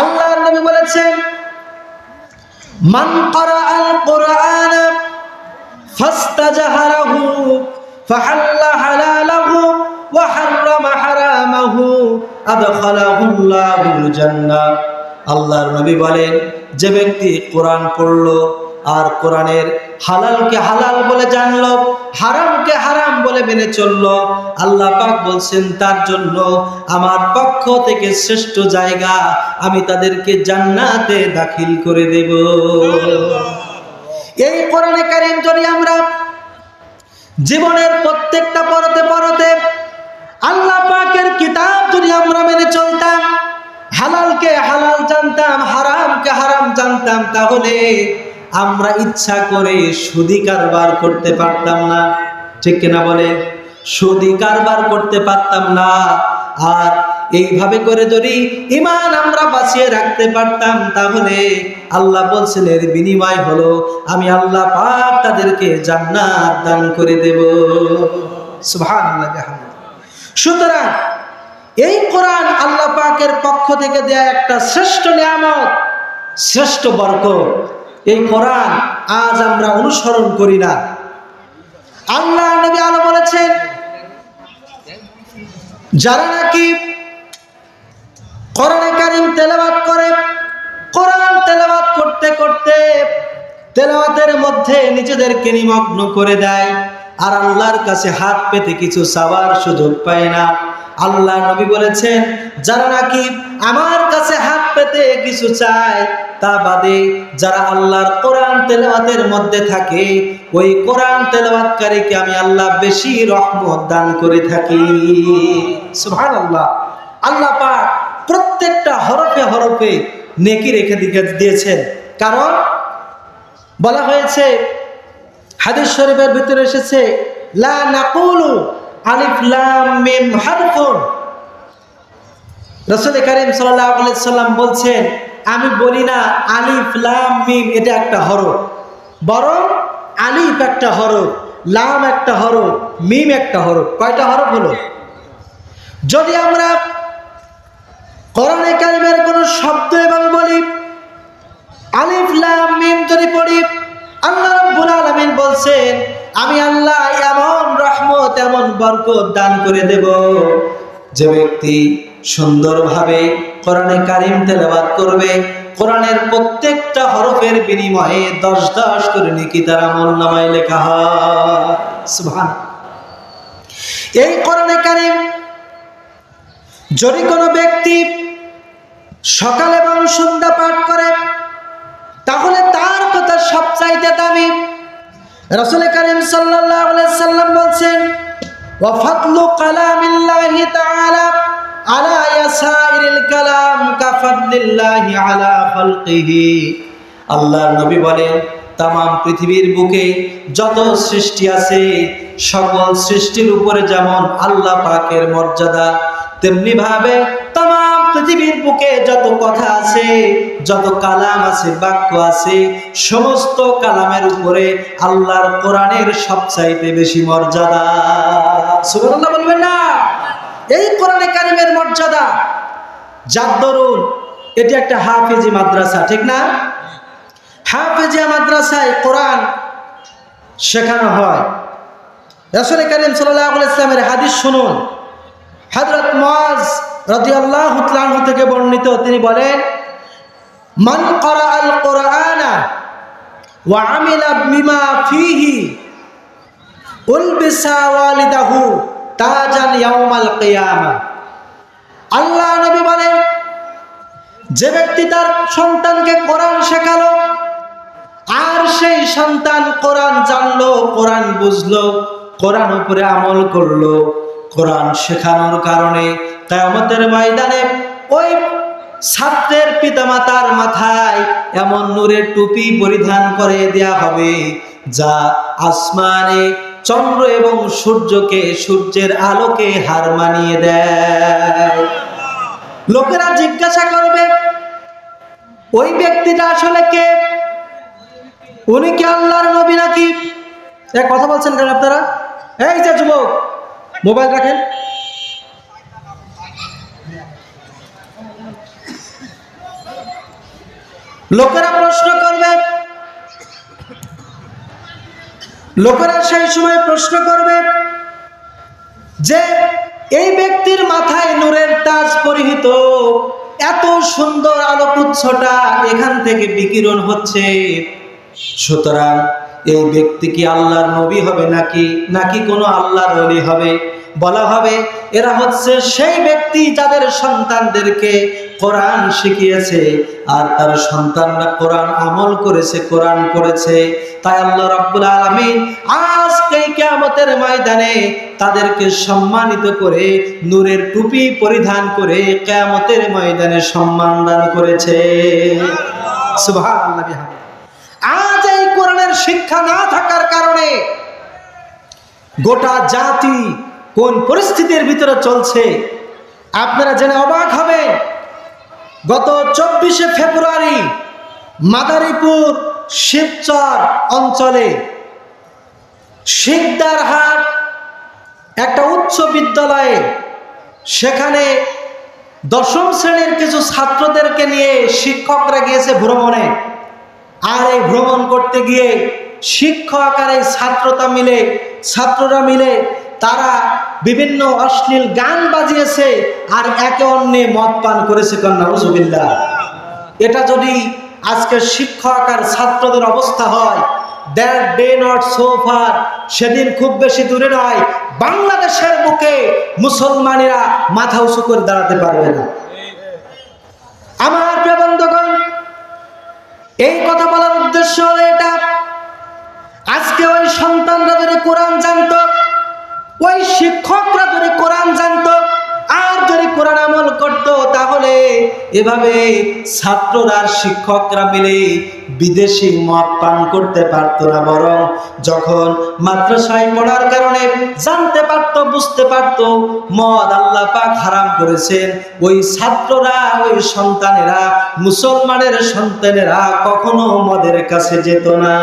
আল্লাহর নবী বলেছেন, মান করা আল কোরআন ফাস্তাজাহারাহু ফাহাল্লা হালালাহু ওয়া হাররামা হারামাহু আদখালাহু আল্লাহুল জান্নাহ। আল্লাহর নবী বলেন, যে ব্যক্তি কোরআন পড়ল আর কোরআনের হালালকে হালাল বলে জানল, হারামকে হারাম বলে মেনে চলল। আল্লাহ পাক বলছেন, তার জন্য আমার পক্ষ থেকে শ্রেষ্ঠ জায়গা আমি তাদেরকে জান্নাতে দাখিল করে দেব। এই কোরআনে কারিম যদি আমরা জীবনের প্রত্যেকটা পরতে পরতে আল্লাহ পাকের কিতাব যদি আমরা মেনে চলতাম, হালালকে হালাল জানতাম, হারামকে হারাম জানতাম, তাহলে আমরা ইচ্ছা করে সুদি কারবার করতে পারতাম না। ঠিক কিনা বলে? সুদি কারবার করতে পারতাম না। আর এইভাবে করে যদি ইমান আমরা বাঁচিয়ে রাখতে পারতাম, তাহলে আল্লাহ বলছেন, এর বিনিময় হলো আমি আল্লাহ পাক তাদেরকে জান্নাত দান করে দেব। সুতরাং এই কোরআন আল্লাহ পাকের পক্ষ থেকে দেয়া একটা শ্রেষ্ঠ নিয়ামত, শ্রেষ্ঠ বরকত। এই কোরআন আজ আমরা অনুসরণ করি না। আল্লাহ নবী আলো বলেছেন, যারা নাকি কারিম তেলাওয়াত করে, কোরআন তেলাওয়াত করতে করতে তেলাওয়াতের মধ্যে নিজেদেরকে নিমগ্ন করে দেয়, আর আল্লাহর কাছে হাত পেতে কিছু চাওয়ার সুযোগ পায় না। আল্লাহ নবী বলেছেন, যারা নাকি আমার কাছে হাত পেতে কিছু চায়, তা বাদে যারা আল্লাহর কোরআন তেলাওয়াতের মধ্যে থাকে, ওই কোরআন তেলাওয়াতকারীকে আমি আল্লাহ বেশি রহমত দান করে থাকি। সুবহানাল্লাহ। আল্লাহ আল্লাহ পাক প্রত্যেকটা হরফে হরফে নেকি রেখে দিয়েছেন। কারণ বলা হয়েছে, হাদিস শরীফের ভিতরে এসেছে, লা নাকুলু আলিফ লাম মিম হারফুন। রাসূল কারীম সাল্লাম বলছেন, আমি বলি না আলিফ, লাম, মিম, এটা একটা হরফ। বরং আলিফ একটা হরফ, লাম একটা হরফ, মিম একটা হরফ। কয়টা হরফ হলো? যদি আমরা কোরআনে কারিমের কোনো শব্দ এবং বলি, আলিফ, লাম, মিম যদি পড়ি, আল্লাহ রাব্বুল আলামিন বলছেন, আমি আল্লাহ এমন রহমত, এমন বরকত দান করে দেব যে ব্যক্তি সুন্দরভাবে কোরআনে কারিম তেলাওয়াত করবে। কোরআনের প্রত্যেকটা হরফের বিনিময়ে দশ দশ করে নাকি তার আমল নামায় লেখা হয়। এই কোরআনে কারিম যদি কোনো ব্যক্তি সকাল এবং সন্ধ্যা পাঠ করে, তাহলে তার কথা সবচাইতে দামি রসুল করিম সাল্লাম বলছেন, ওয়া ফাদলু কালামিল্লাহি তাআলা আলা ইয়াসাইরিল কালাম আলা খালকিহি। আল্লাহর নবী বলেন তাম পৃথিবীর বুকে যত সৃষ্টি আছে, সকল সৃষ্টির উপরে যেমন আল্লাহ পাকের মর্যাদা, তেমনি ভাবে তাম পৃথিবীর বুকে যত কথা আছে, যত কালাম আছে, বাক্য আছে, সমস্ত কালামের উপরে আল্লাহর কোরআনের সবচাইতে বেশি মর্যাদা। বলবেন না। এই কোরআনে কারিমের মর্যাদা। যার দরুন এটি একটা হাফেজি মাদ্রাসা, ঠিক না? হাফেজিয়া মাদ্রাসায় কোরআন শেখানো হয়। রাসূল করিম আলাইহি ইসলামের হাদিস শুনুন। হযরত মুআজ রাদিয়াল্লাহু তাআলা থেকে বর্ণিত, তিনি বলেন, মান কুরআনা ওয়া ফীহি তাজান ইয়াউমাল কিয়ামা। আল্লাহ নবী বলেন, যে ব্যক্তি তার সন্তানকে কোরআন শেখালো, আর সেই সন্তান কোরআন জানলো, কোরআন বুঝলো, কোরআন উপরে আমল করল, কোরআন শেখানোর কারণে কিয়ামতের ময়দানে ওই ছাত্রের পিতামাতার মাথায় এমন নূরের টুপি পরিধান করে দেয়া হবে, যা আসমানে চন্দ্র এবং সূর্যকে সূর্যের আলোকে হার মানিয়ে দেয়। লোকেরা জিজ্ঞাসা করবে, ওই ব্যক্তিটা আসলে কে? উনি কি আল্লাহর নবী নাকি? কথা বলছেন কেন আপনারা? এই যে যুবক, মোবাইল রাখেন। লোকেরা প্রশ্ন করবে লোকেরা সেই সময় প্রশ্ন করবে যে, এই ব্যক্তির মাথায় নূরের তাজ পরিহিত এত সুন্দর আলোকুচ্ছটা এখান থেকে বিকিরণ হচ্ছে। সুতরাং এই ব্যক্তি কি আল্লাহর নবী হবে নাকি নাকি কোনো আল্লাহর অলি হবে? বলা হবে, এরা হচ্ছে সেই ব্যক্তি যাদের সন্তানদেরকে কোরআন শিখিয়েছে আর তার সন্তানরা কোরআন আমল করেছে, কোরআন করেছে তাই আল্লাহ রাব্বুল আলামিন আজকে কিয়ামতের ময়দানে তাদেরকে সম্মানিত করে নূরের টুপি পরিধান করে কিয়ামতের ময়দানে সম্মান দান করেছে। সুবহানাল্লাহ আজ এই কোরআনের শিক্ষা না থাকার কারণে গোটা জাতি কোন পরিস্থিতির ভিতরে চলছে? আপনারা জেনে অবাক হবেন। গত চব্বিশে ফেব্রুয়ারি মাদারীপুর শিবচর অঞ্চলে শিকদারহাট একটা উচ্চ বিদ্যালয়ে সেখানে দশম শ্রেণির কিছু ছাত্রদেরকে নিয়ে শিক্ষকরা গিয়েছে ভ্রমণে। আর এই ভ্রমণ করতে গিয়ে শিক্ষক আর এই ছাত্রতা মিলে, ছাত্ররা মিলে তারা বিভিন্ন অশ্লীল গান বাজিয়েছে আর একে অন্যে মদ পান করেছে কন্যা এটা যদি আজকে শিক্ষক আর ছাত্রদের অবস্থা হয় that day not so far সেদিন খুব বেশি দূরে নয়, বাংলাদেশের বুকে মুসলমানেরা মাথা উঁচু করে দাঁড়াতে পারবে না। আমার প্রিয় বন্ধুগণ, এই কথা বলার উদ্দেশ্য হলো এটা। আজকে ওই সন্তানরা যদি কোরআন জানতো ওই শিক্ষকরা যদি কোরআন জানতো, আর যদি কোরআন আমল করত, তাহলে এভাবে ছাত্ররা শিক্ষকরা মিলে বিদেশি মদ পান করতে পারতো না, বরং যখন মাদ্রাসায় পড়ার কারণে জানতে পারতো, বুঝতে পারতো, মদ আল্লাহ পাক হারাম করেছেন, ওই ছাত্ররা, ওই সন্তানেরা, মুসলমানের সন্তানেরা কখনো মদের কাছে যেত না।